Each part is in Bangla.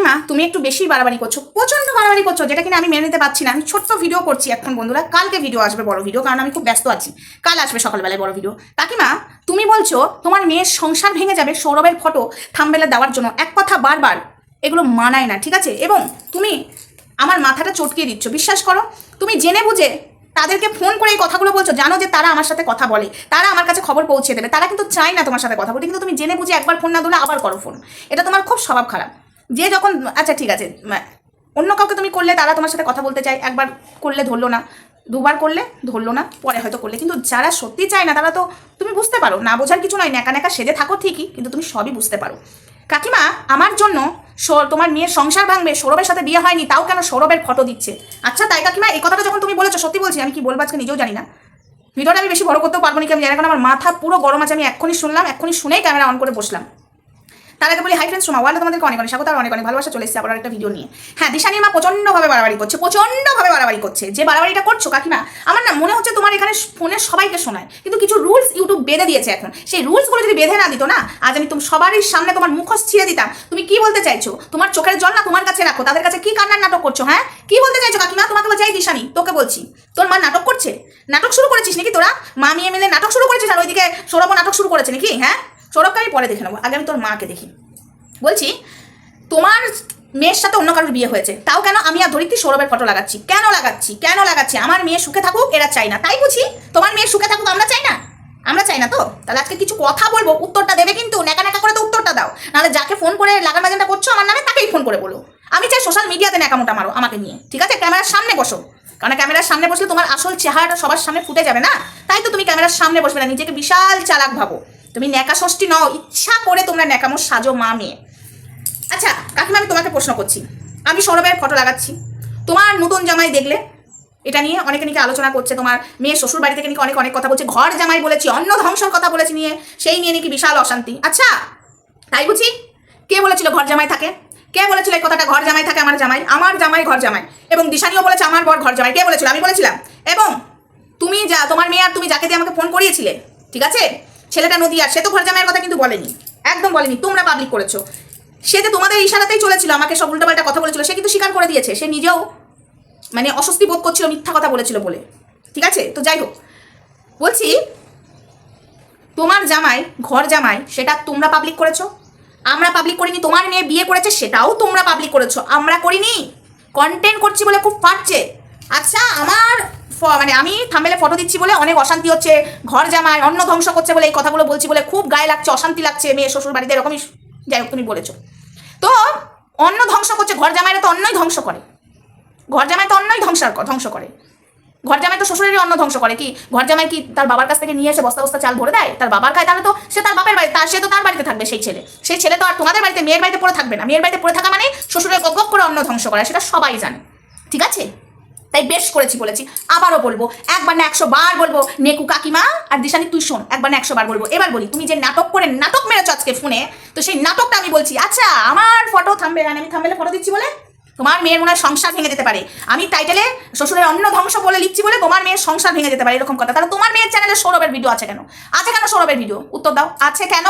কাকিমা, তুমি একটু বেশি বাড়াবাড়ি করছ প্রচণ্ড বাড়াবাড়ি করছ, যেটা কিনা আমি মেনে নিতে পারছি না। আমি ছোট্ট ভিডিও করছি এখন, বন্ধুরা। কালকে ভিডিও আসবে, বড় ভিডিও কারণ আমি খুব ব্যস্ত আছি। কাল আসবে সকালবেলায় বড় ভিডিও কাকিমা, তুমি বলছো তোমার মেয়ের সংসার ভেঙে যাবে সৌরভের ফটো থামবেলে দেওয়ার জন্য। এক কথা বারবার, এগুলো মানায় না, ঠিক আছে? এবং তুমি আমার মাথাটা চটকিয়ে দিচ্ছ, বিশ্বাস করো? তুমি জেনে বুঝে তাদেরকে ফোন করে এই কথাগুলো বলছো, জানো যে তারা আমার সাথে কথা বলে। তারা আমার কাছে খবর পৌঁছে দেবে। তারা কিন্তু চায় না তোমার সাথে কথা বলতে, কিন্তু তুমি জেনে বুঝে একবার ফোন না দিলে আবার করো ফোন এটা তোমার খুব স্বভাব খারাপ। যে যখন আচ্ছা ঠিক আছে অন্য কাউকে তুমি করলে, তারা তোমার সাথে কথা বলতে চায়, একবার করলে ধরলো না, দুবার করলে ধরলো না, পরে হয়তো করলে, কিন্তু যারা সত্যি চায় না, তারা তো, তুমি বুঝতে পারো, না বোঝার কিছু নয়, ন্যাকা ন্যাকা সেজে থাকো ঠিকই, কিন্তু তুমি সবই বুঝতে পারো। কাকিমা, আমার জন্য তোমার মেয়ের সংসার ভাঙবে, সৌরভের সাথে বিয়ে হয়নি, তাও কেন সৌরভের ফটো দিচ্ছে? আচ্ছা তাই কাকিমা, এই কথাটা যখন তুমি বলেছ, সত্যি বলছি, আমি কি বলব আজকে নিজেও জানি না। ভিডিওটা আমি বেশি বড় করতেও পারব না কি আমি জানি কারণ আমার মাথা পুরো গরম আছে, আমি এক্ষুনি শুনলাম, এক্ষুনি শুনেই ক্যামেরা অন করে বসলাম। তার আগে বলি হাই ফ্রেন্ডস সোমা, ওয়ার্ল্ড তোমাদেরকে অনেক অনেক স্বাগত আর অনেক অনেক ভালোবাসা, চলে এসেছে আবার একটা ভিডিও নিয়ে। হ্যাঁ দিশানির মা প্রচণ্ডভাবে বাড়াবাড়ি করছে, প্রচণ্ডভাবে বাড়াবাড়ি করছে। যে বাড়াবাড়িটা করছ, কাকিমা, আমার না মনে হচ্ছে তোমার এখানে ফোনে সবাইকে শোনায়, কিন্তু কিছু রুলস ইউটিউব বেঁধে দিয়েছে এখন। সেই রুলসগুলো যদি বেঁধে না দিত না, আজ আমি তুমি, সবারই সামনে তোমার মুখোশ ছিঁড়ে দিতাম। তুমি কি বলতে চাইছো? তোমার চোখের জল না তোমার কাছে রাখো, তাদের কাছে কি কান্নার নাটক করছ হ্যাঁ? কি বলতে চাইছো, কাকিমা? তোমাকে বলছি, এই দিশানি তোকে বলছি, তোর মা নাটক করছে? নাটক শুরু করেছিস নাকি তোরা? মা, মেয়ে মিলে নাটক শুরু করেছিস আর ওইদিকে সৌরভ নাটক শুরু করেছে নাকি হ্যাঁ? সৌরভকে আমি পরে দেখে নেব, আগে আমি তোর মাকে দেখি। বলছি, তোমার মেয়ের সাথে অন্য কারোর বিয়ে হয়েছে, তাও কেন আমি আর ধরিত্রী সৌরভের ফটো লাগাচ্ছি? কেন লাগাচ্ছি? কেন লাগাচ্ছি? আমার মেয়ে সুখে থাকুক, এরা চাই না। তাই বুঝি, তোমার মেয়ে সুখে থাকুক, আমরা চাই না? আমরা চাই না তো? তাহলে আজকে কিছু কথা বলব, উত্তরটা দেবে কিন্তু নেকা নেকা করে তো উত্তরটা দাও। নাহলে যাকে ফোন করে লাগান বাজানটা করছ, আমার নামে তাকেই ফোন করে বলো। আমি চাই সোশ্যাল মিডিয়াতে ন্যাকামোটা মারো, আমাকে নিয়ে। ঠিক আছে? ক্যামেরার সামনে বসো। কারণ ক্যামেরার সামনে বসলে তোমার আসল চেহারাটা সবার সামনে ফুটে যাবে না? তাই তো তুমি ক্যামেরার সামনে বসবে না, নিজেকে বিশাল চালাক ভাবো। তুমি ন্যাকা ষষ্ঠী নও, ইচ্ছা করে তোমরা ন্যাকামো সাজো মা মেয়ে। আচ্ছা কাকিমা, আমি তোমাকে প্রশ্ন করছি। আমি সৌরভের ফটো লাগাচ্ছি। তোমার নতুন জামাই দেখলে, এটা নিয়ে অনেকে নাকি আলোচনা করছে, তোমার মেয়ে শ্বশুর বাড়ি থেকে নাকি অনেক অনেক কথা বলছে, ঘর জামাই বলেছি অন্য ধ্বংসর কথা বলেছি নিয়ে, সেই নিয়ে নাকি বিশাল অশান্তি। আচ্ছা তাই বুঝি? কে বলেছিল ঘর জামাই থাকে? কে বলেছিল এই কথাটা, ঘর জামাই থাকে আমার জামাই? আমার জামাই ঘর জামাই। এবং দিশানিও বলেছে আমার বর ঘর জামাই। কে বলেছিল? আমি বলেছিলাম। এবং তুমি যা, তোমার মেয়ে আর তুমি যাকে দিয়ে আমাকে ফোন করিয়েছিলে, ঠিক আছে? ছেলেটা নদী আর সে তো ঘর জামাইয়ের কথা কিন্তু বলেনি। একদম বলেনি, তোমরা পাবলিক করেছ। সে যে তোমাদের ইশারাতেই চলেছিল, আমাকে সব উল্টোপাল্টা কথা বলেছিল, সে কিন্তু স্বীকার করে দিয়েছে। সে নিজেও মানে অস্বস্তি বোধ করছিল, মিথ্যা কথা বলেছিল বলে। ঠিক আছে? তো যাই হোক, বলছি, তোমার জামাই, ঘর জামাই, সেটা তোমরা পাবলিক করেছ? আমরা পাবলিক করিনি, তোমার মেয়ে বিয়ে করেছে, সেটাও তোমরা পাবলিক করেছ। আমরা করিনি। কন্টেন্ট করছি বলে খুব ফাটছে। আচ্ছা আমার মানে আমি থামেলে ফটো দিচ্ছি বলে অনেক অশান্তি হচ্ছে, ঘর জামাই, অন্ন ধ্বংস করছে বলে এই কথাগুলো বলছি বলে খুব গায়ে লাগছে, অশান্তি লাগছে, মেয়ে শ্বশুর বাড়িতে এরকমই যাই হোক তুমি বলেছ। তো অন্ন ধ্বংস করছে, ঘর জামাইরা তো অন্যই ধ্বংস করে। ঘর জামাই তো অন্যই ধ্বংস ধ্বংস করে। ঘর জামাই তো শ্বশুরেরই অন্ন ধ্বংস করে কি? ঘর জামাই কি তার বাবার কাছ থেকে নিয়ে এসে বস্তা বস্তা চাল ভরে দেয়? তার বাবার খায় তাহলে তো সে তার বাপের বাড়িতে সে তো তার বাড়িতে থাকবে সেই ছেলে। সেই ছেলে তো আর তোমাদের বাড়িতে, মেয়ের বাড়িতে পড়ে থাকবে না। মেয়ের বাড়িতে পড়ে থাকা মানে শ্বশুরের গপ করে অন্ন ধ্বংস করা, সেটা সবাই জানে। ঠিক আছে? তাই বেশ করেছি বলেছি। আবারও বলব, একবার না একশো বার বলব, নেকু কাকিমা আর দিশানি, তুই শোন, একবার না একশো বার বলব। এবার বলি, তুমি যে নাটক করে নাটক মেরেছো আজকে ফোনে, তো সেই নাটকটা আমি বলছি আচ্ছা আমার ফটো থামবে আমি থামবেলে ফটো দিচ্ছি বলে? তোমার মেয়ের মনে সংসার ভেঙে যেতে পারে। আমি টাইটেলে শ্বশুরের অন্য ধ্বংস বলে লিখছি বলে তোমার মেয়ের সংসার ভেঙে যেতে পারে, এরকম কথা। তাহলে তোমার মেয়ের চ্যানেলে সৌরভের ভিডিও আছে কেন? আছে কেন সৌরভের ভিডিও উত্তর দাও। আছে কেন?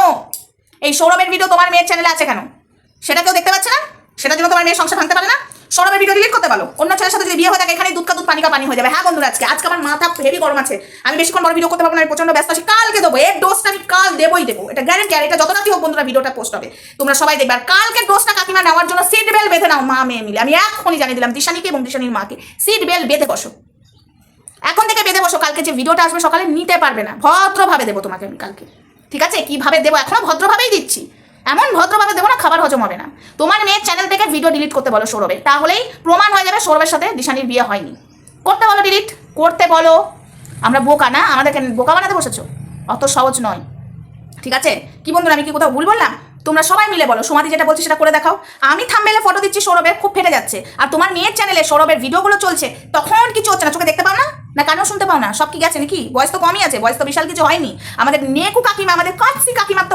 এই সৌরভের ভিডিও তোমার মেয়ের চ্যানেলে আছে কেন? সেটা কেউ দেখতে পাচ্ছে না? সেটার জন্য তোমার মেয়ের সংসার ভাঙতে পারে না? সৌরভের ভিডিও ডিলিট করতে পারো অন্য ছেলের সাথে যদি বিয়ে হয়ে থাকে এখানে দুধ দুধ, পানি পানি হয়ে যাবে। হ্যাঁ বন্ধুরা, আজকে আজকে আমার মাথা হেভি গরম আছে। আমি বেশিক্ষণ বড় ভিডিও করতে পারব না, আমি প্রচণ্ড ব্যস্ত আছি। কালকে দেবো, এর ডোজটা আমি কাল দেবোই দেবো। এটা গ্যারেন্টি আর এটা যত রাতি হোক বন্ধুরা, ভিডিওটা পোস্ট হবে। তোমরা সবাই দেখবে। আর কালকে ডোজটা কাকিমা নেওয়ার জন্য সিট বেল বেঁধে নাও, মা মেয়ে মিলে। আমি এখনই জানিয়ে দিলাম, দিশানিকে এবং দিশানির মাকে। সিট বেল বেঁধে বসো। এখন থেকে বেঁধে বসো। কালকে যে ভিডিওটা আসবে সকালে, নিতে পারবে না। ভদ্রভাবে দেবো তোমাকে আমি কালকে। ঠিক আছে? কীভাবে দেবো? এখনও ভদ্রভাবেই দিচ্ছি। এমন ভদ্রভাবে দেবো না, খাবার হজম হবে না। তোমার মেয়ের চ্যানেল থেকে ভিডিও ডিলিট করতে বলো সৌরভে তাহলেই প্রমাণ হয়ে যাবে সৌরভের সাথে দিশানির বিয়ে হয়নি। করতে বলো ডিলিট করতে বলো। আমরা বোকা না? আমাদেরকে বোকা বানাতে বসেছো? অত সহজ নয়। ঠিক আছে? কি বন্ধুরা, আমি কি কোথাও ভুল বললাম? তোমরা সবাই মিলে বলো। সমাধি যেটা বলছি সেটা করে দেখাও। আমি থামবেলে ফটো দিচ্ছি সৌরভের, খুব ফেটে যাচ্ছে। আর তোমার মেয়ের চ্যানেলে সৌরভের ভিডিওগুলো চলছে, তখন কিছু হচ্ছে না। চোখে দেখতে পাও না? না, কানেও শুনতে পাও না? সব কি গেছে নাকি? বয়স তো কমই আছে, বয়স তো বিশাল কিছু হয়নি। আমাদের নেকু কাকিমা, আমাদের কাছি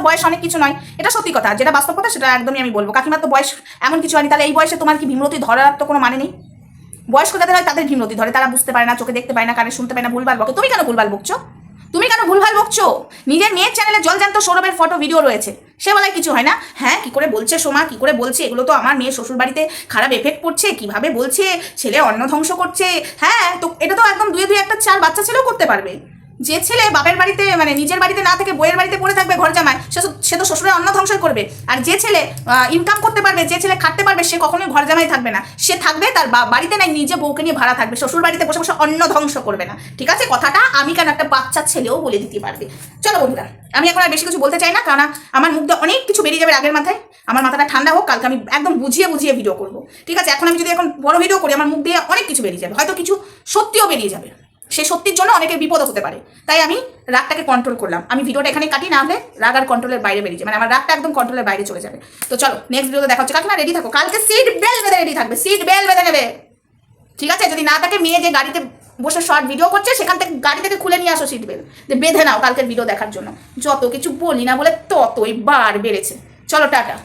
বয়স অনেক কিছু নয়, এটা সত্যি কথা। যেটা বাস্তব কথা, সেটা একদমই আমি বলব। কাকিমার তো বয়স এমন কিছু হয়নি। তাহলে এই বয়সে তোমার কি ভীমরতি ধরার তো কোনো মানে নেই? বয়স্ক যাদের হয়, তাদের ভীমরতি ধরে। তারা বুঝতে পারে না, চোখে দেখতে পায় না, কানে শুনতে পায় না, ভুলভাল বকে। তুমি কেন ভুলভাল বকছো? তুমি কেন ভুলভাল বকছো? নিজের মেয়ের চ্যানেলে জল জলজান্ত সৌরভের ফটো ভিডিও রয়েছে। সে বলায় কিছু হয় না। হ্যাঁ কি করে বলছে সোমা? কি করে বলছে? এগুলো তো আমার মেয়ের শ্বশুর বাড়িতে খারাপ এফেক্ট পড়ছে। কীভাবে বলছে? ছেলে অন্ন ধ্বংস করছে। হ্যাঁ তো এটা তো একদম দুয়ে দুই একটা চার বাচ্চা ছেলেও করতে পারবে। যে ছেলে বাপের বাড়িতে মানে নিজের বাড়িতে না থেকে বইয়ের বাড়িতে পড়ে থাকবে ঘর জামায়, সে সে তো শ্বশুরের অন্ন ধ্বংস করবে। আর যে ছেলে ইনকাম করতে পারবে, যে ছেলে খাটতে পারবে, সে কখনোই ঘর জামাই থাকবে না। সে থাকবে তার বাড়িতে নাই, নিজে বউকে নিয়ে ভাড়া থাকবে। শ্বশুর বাড়িতে বসে বসে অন্ন ধ্বংস করবে না। ঠিক আছে? কথাটা আমি কেন একটা বাচ্চা ছেলেও বলে দিতে পারবে? চলো বন্ধুরা, আমি এখন আর বেশি কিছু বলতে চাই না কারণ আমার মুখ দিয়ে অনেক কিছু বেরিয়ে যাবে আগের মাথায়। আমার মাথাটা ঠান্ডা হোক, কালকে আমি একদম বুঝিয়ে বুঝিয়ে ভিডিও করব। ঠিক আছে? এখন আমি যদি এখন বড় ভিডিও করি, আমার মুখ দিয়ে অনেক কিছু বেরিয়ে যাবে। হয়তো কিছু সত্যিও বেরিয়ে যাবে। সে সত্যির জন্য অনেকের বিপদও হতে পারে। তাই আমি রাগটাকে কন্ট্রোল করলাম। আমি ভিডিওটা এখানে কাটি, না হলে রাগ আর কন্ট্রোলের বাইরে বেরিয়ে যাবে মানে আমার রাগটা একদম কন্ট্রোলের বাইরে চলে যাবে। তো চলো নেক্সট ভিডিওতে দেখা হচ্ছে। কাকিমা রেডি থাকো? কালকে সিট বেল বেঁধে রেডি থাকবে। সিট বেল বেঁধে নেবে। ঠিক আছে? যদি না থাকে, মেয়ে যে গাড়িতে বসে শর্ট ভিডিও করছে, সেখান থেকে গাড়ি থেকে খুলে নিয়ে আসো সিট বেল যে বেঁধে নাও কালকের ভিডিও দেখার জন্য। যত কিছু বলি না বলে ততই বার বেড়েছে। চলো, টাটা।